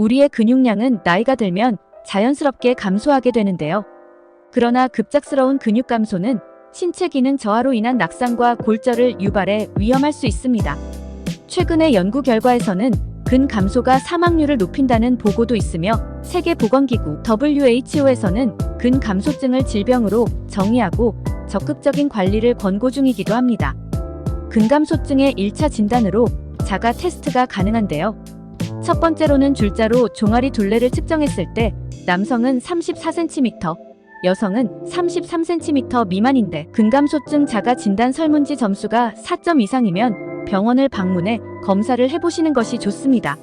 우리의 근육량은 나이가 들면 자연스럽게 감소하게 되는데요. 그러나 급작스러운 근육 감소는 신체 기능 저하로 인한 낙상과 골절을 유발해 위험할 수 있습니다. 최근의 연구 결과에서는 근 감소가 사망률을 높인다는 보고도 있으며 세계보건기구 WHO에서는 근 감소증을 질병으로 정의하고 적극적인 관리를 권고 중이기도 합니다. 근감소증의 1차 진단으로 자가 테스트가 가능한데요. 첫 번째로는 줄자로 종아리 둘레를 측정했을 때 남성은 34cm, 여성은 33cm 미만인데 근감소증 자가 진단 설문지 점수가 4점 이상이면 병원을 방문해 검사를 해보시는 것이 좋습니다.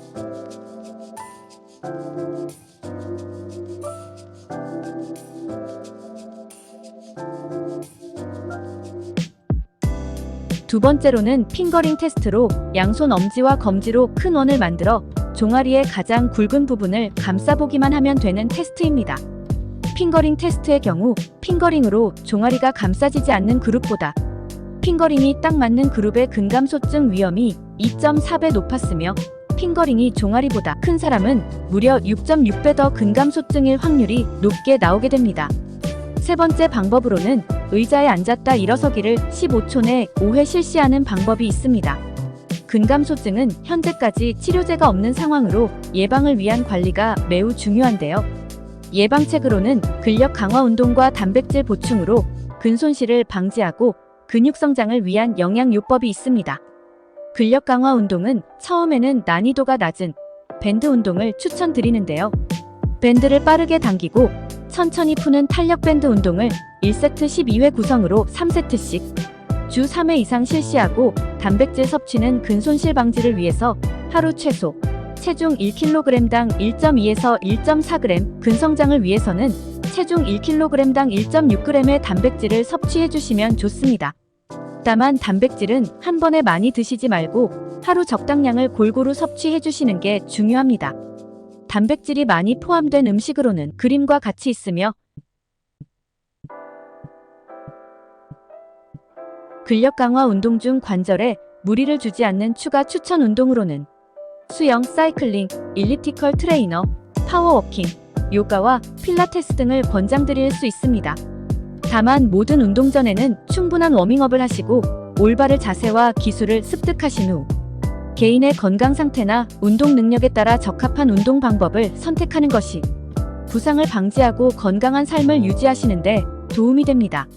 두 번째로는 핑거링 테스트로 양손 엄지와 검지로 큰 원을 만들어 종아리의 가장 굵은 부분을 감싸보기만 하면 되는 테스트입니다. 핑거링 테스트의 경우 핑거링으로 종아리가 감싸지지 않는 그룹보다 핑거링이 딱 맞는 그룹의 근감소증 위험이 2.4배 높았으며 핑거링이 종아리보다 큰 사람은 무려 6.6배 더 근감소증일 확률이 높게 나오게 됩니다. 세 번째 방법으로는 의자에 앉았다 일어서기를 15초 내 5회 실시하는 방법이 있습니다. 근감소증은 현재까지 치료제가 없는 상황으로 예방을 위한 관리가 매우 중요한데요. 예방책으로는 근력 강화 운동과 단백질 보충으로 근손실을 방지하고 근육 성장을 위한 영양요법이 있습니다. 근력 강화 운동은 처음에는 난이도가 낮은 밴드 운동을 추천드리는데요. 밴드를 빠르게 당기고 천천히 푸는 탄력 밴드 운동을 1세트 12회 구성으로 3세트씩 주 3회 이상 실시하고 단백질 섭취는 근손실 방지를 위해서 하루 최소 체중 1kg당 1.2에서 1.4g, 근성장을 위해서는 체중 1kg당 1.6g의 단백질을 섭취해 주시면 좋습니다. 다만 단백질은 한 번에 많이 드시지 말고 하루 적당량을 골고루 섭취해 주시는 게 중요합니다. 단백질이 많이 포함된 음식으로는 그림과 같이 있으며 근력 강화 운동 중 관절에 무리를 주지 않는 추가 추천 운동으로는 수영, 사이클링, 일리티컬 트레이너, 파워워킹, 요가와 필라테스 등을 권장드릴 수 있습니다. 다만 모든 운동 전에는 충분한 워밍업을 하시고 올바른 자세와 기술을 습득하신 후 개인의 건강 상태나 운동 능력에 따라 적합한 운동 방법을 선택하는 것이 부상을 방지하고 건강한 삶을 유지하시는데 도움이 됩니다.